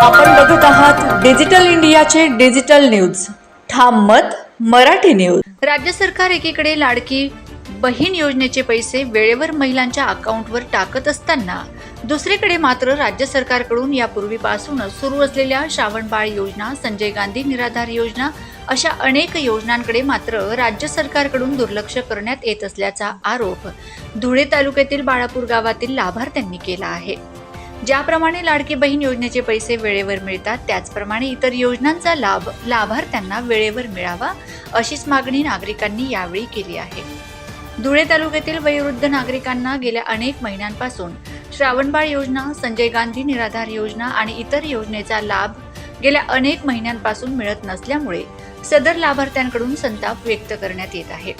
आपण बघूत आहात डिजिटल इंडियाचे डिजिटल न्यूज. ठाम मत मराठी न्यूज. राज्य सरकार एकीकडे लाडकी बहीण योजनेचे पैसे वेळेवर महिलांच्या अकाउंटवर टाकत असताना दुसरीकडे मात्र राज्य सरकारकडून यापूर्वीपासूनच सुरू असलेल्या श्रावणबाळ योजना संजय गांधी निराधार योजना अशा अनेक योजनांकडे मात्र राज्य सरकारकडून दुर्लक्ष करण्यात येत असल्याचा आरोप धुळे तालुक्यातील बाळापूर गावातील लाभार्थ्यांनी केला आहे. ज्याप्रमाणे लाडकी बहीण योजनेचे पैसे वेळेवर मिळतात त्याचप्रमाणे इतर योजनांचा लाभ लाभार्थ्यांना वेळेवर मिळावा अशीच मागणी नागरिकांनी यावेळी केली आहे. धुळे तालुक्यातील वयोवृद्ध नागरिकांना गेल्या अनेक महिन्यांपासून श्रावणबाळ योजना संजय गांधी निराधार योजना आणि इतर योजनेचा लाभ गेल्या अनेक महिन्यांपासून मिळत नसल्यामुळे सदर लाभार्थ्यांकडून संताप व्यक्त करण्यात येत आहे.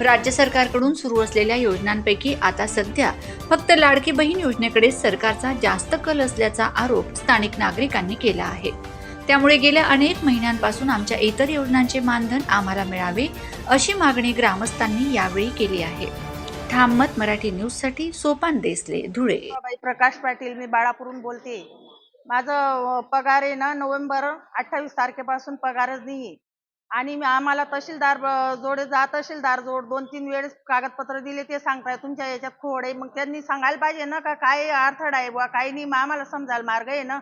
राज्य सरकारकडून सुरू असलेल्या योजनांपैकी आता सध्या फक्त लाडकी बहीण योजनेकडे सरकारचा जास्त कल असल्याचा आरोप स्थानिक नागरिकांनी केला आहे. त्यामुळे गेल्या अनेक महिन्यांपासून आमच्या इतर योजनांचे मानधन आम्हाला मिळावे अशी मागणी ग्रामस्थांनी यावेळी केली आहे. ठाम मराठी मराठी न्यूजसाठी सोपान देसले धुळे. प्रकाश पाटील मी बाळापूरून बोलते माझं पगार आहे ना नोव्हेंबर अठ्ठावीस तारखेपासून पगारच नाही आणि आम्हाला तहसीलदार जोडे जा तहसीलदार जोड दोन तीन वेळेस कागदपत्र दिले ते सांगताय तुमच्या याच्यात खोड आहे. मग त्यांनी सांगायला पाहिजे ना का काय अडथळा आहे बुवा काही नाही मग आम्हाला समजायला मार्ग आहे ना.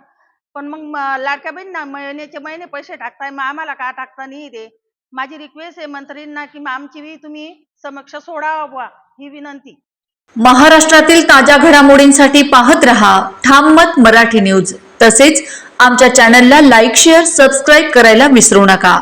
पण मग लाडक्या बहीण ना महिन्याचे महिने पैसे टाकताय मग आम्हाला का टाकता नाही ते? माझी रिक्वेस्ट आहे मंत्रींना की मग आमची तुम्ही समक्ष सोडावा बुवा ही विनंती. महाराष्ट्रातील ताज्या घडामोडींसाठी पाहत रहा ठाम मत मराठी न्यूज. तसेच आमच्या चॅनलला लाईक शेअर सबस्क्राईब करायला विसरू नका.